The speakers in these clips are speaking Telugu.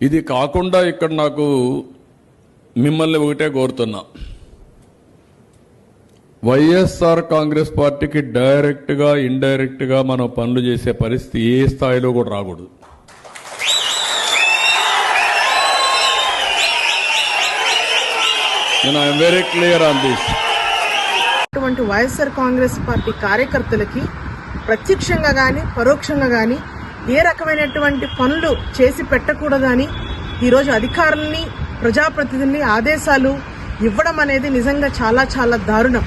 ఇది కాకుండా ఇక్కడ నాకు మిమ్మల్ని ఒకటే కోరుతున్నా. వైఎస్ఆర్ కాంగ్రెస్ పార్టీకి డైరెక్ట్గా ఇండైరెక్ట్గా మనం పనులు చేసే పరిస్థితి ఏ స్థాయిలో కూడా రాకూడదు. నేను I'm very clear on this అటువంటి వైఎస్ఆర్ కాంగ్రెస్ పార్టీ కార్యకర్తలకి ప్రత్యక్షంగా కానీ పరోక్షంగా కానీ ఏ రకమైనటువంటి పనులు చేసి పెట్టకూడదని ఈరోజు అధికారుల్ని ప్రజాప్రతినిధుల్ని ఆదేశాలు ఇవ్వడం అనేది నిజంగా చాలా చాలా దారుణం.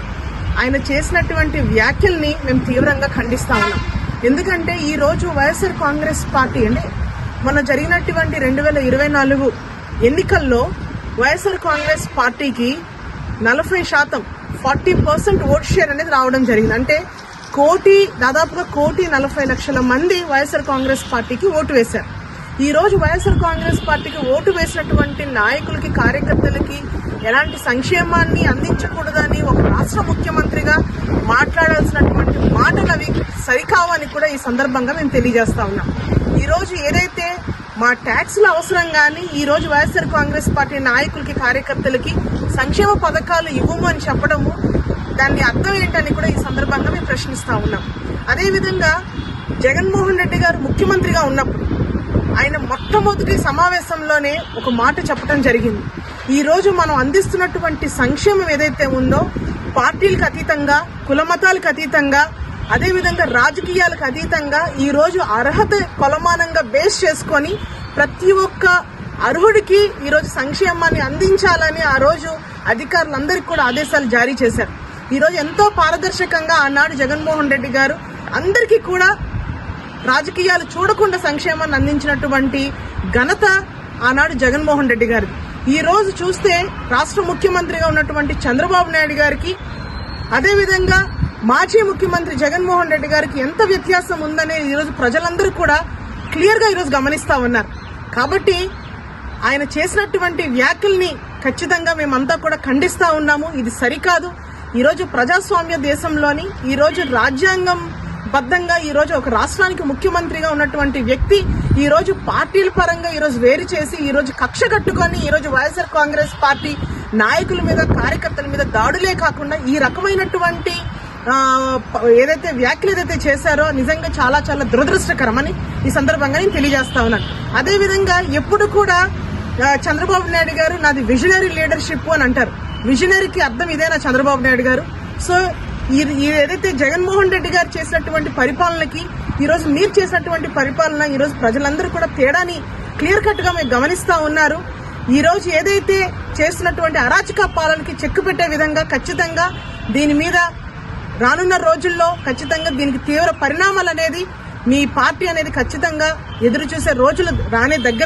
ఆయన చేసినటువంటి వ్యాఖ్యల్ని మేము తీవ్రంగా ఖండిస్తా ఉన్నాం. ఎందుకంటే ఈరోజు వైఎస్ఆర్ కాంగ్రెస్ పార్టీ అంటే మొన్న జరిగినటువంటి రెండు వేల ఇరవై నాలుగు ఎన్నికల్లో వైఎస్ఆర్ కాంగ్రెస్ పార్టీకి నలభై శాతం ఫార్టీ పర్సెంట్ ఓట్ షేర్ అనేది రావడం జరిగింది. అంటే కోటి దాదాపుగా కోటి నలభై లక్షల మంది వైఎస్ఆర్ కాంగ్రెస్ పార్టీకి ఓటు వేశారు. ఈ రోజు వైఎస్ఆర్ కాంగ్రెస్ పార్టీకి ఓటు వేసినటువంటి నాయకులకి కార్యకర్తలకి ఎలాంటి సంక్షేమాన్ని అందించకూడదని ఒక రాష్ట్ర ముఖ్యమంత్రిగా మాట్లాడాల్సినటువంటి మాటలు అవి సరికావని కూడా ఈ సందర్భంగా మేము తెలియజేస్తా ఉన్నాం. ఈరోజు ఏదైతే మా ట్యాక్స్ల అవసరం కానీ ఈరోజు వైఎస్ఆర్ కాంగ్రెస్ పార్టీ నాయకులకి కార్యకర్తలకి సంక్షేమ పథకాలు ఇవ్వము అని చెప్పడము దాన్ని అర్థం ఏంటని కూడా ఈ సందర్భంగా మేము ప్రశ్నిస్తూ ఉన్నాం. అదేవిధంగా జగన్మోహన్ రెడ్డి గారు ముఖ్యమంత్రిగా ఉన్నప్పుడు ఆయన మొట్టమొదటి సమావేశంలోనే ఒక మాట చెప్పడం జరిగింది. ఈరోజు మనం అందిస్తున్నటువంటి సంక్షేమం ఏదైతే ఉందో పార్టీలకు అతీతంగా కులమతాలకు అతీతంగా అదేవిధంగా రాజకీయాలకు అతీతంగా ఈరోజు అర్హత కొలమానంగా బేస్ చేసుకొని ప్రతి ఒక్క అర్హుడికి ఈరోజు సంక్షేమాన్ని అందించాలని ఆ రోజు అధికారులందరికీ కూడా ఆదేశాలు జారీ చేశారు. ఈరోజు ఎంతో పారదర్శకంగా ఆనాడు జగన్మోహన్ రెడ్డి గారు అందరికీ కూడా రాజకీయాలు చూడకుండా సంక్షేమాన్ని అందించినటువంటి ఘనత ఆనాడు జగన్మోహన్ రెడ్డి గారు ఈ రోజు చూస్తే రాష్ట్ర ముఖ్యమంత్రిగా ఉన్నటువంటి చంద్రబాబు నాయుడు గారికి అదేవిధంగా మాజీ ముఖ్యమంత్రి జగన్మోహన్ రెడ్డి గారికి ఎంత వ్యత్యాసం ఉందనే ఈరోజు ప్రజలందరూ కూడా క్లియర్గా ఈరోజు గమనిస్తూ ఉన్నారు. కాబట్టి ఆయన చేసినటువంటి వ్యాఖ్యల్ని ఖచ్చితంగా మేమంతా కూడా ఖండిస్తూ ఉన్నాము. ఇది సరికాదు. ఈరోజు ప్రజాస్వామ్య దేశంలోని ఈరోజు రాజ్యాంగం బద్దంగా ఈరోజు ఒక రాష్ట్రానికి ముఖ్యమంత్రిగా ఉన్నటువంటి వ్యక్తి ఈరోజు పార్టీల పరంగా ఈరోజు వేరు చేసి ఈరోజు కక్ష కట్టుకొని ఈరోజు వైఎస్ఆర్ కాంగ్రెస్ పార్టీ నాయకుల మీద కార్యకర్తల మీద దాడులే కాకుండా ఈ రకమైనటువంటి ఏదైతే వ్యాఖ్యలు ఏదైతే చేశారో నిజంగా చాలా చాలా దురదృష్టకరమని ఈ సందర్భంగా నేను తెలియజేస్తా ఉన్నాను. అదేవిధంగా ఎప్పుడు కూడా చంద్రబాబు నాయుడు గారు నాది విజనరీ లీడర్షిప్ అని అంటారు. విజనరీకి అర్థం ఇదేనా చంద్రబాబు నాయుడు గారు? సో ఈ ఏదైతే జగన్మోహన్ రెడ్డి గారు చేసినటువంటి పరిపాలనకి ఈ రోజు మీరు చేసినటువంటి పరిపాలన ఈరోజు ప్రజలందరూ కూడా తేడాని క్లియర్ కట్గా మేము మీరు ఉన్నారు. ఈరోజు ఏదైతే చేస్తున్నటువంటి అరాచక పాలనకి చెక్కు పెట్టే విధంగా ఖచ్చితంగా దీని మీద రానున్న రోజుల్లో ఖచ్చితంగా దీనికి తీవ్ర పరిణామాలు అనేది మీ పార్టీ అనేది ఖచ్చితంగా ఎదురు చూసే రోజులు రానే దగ్గర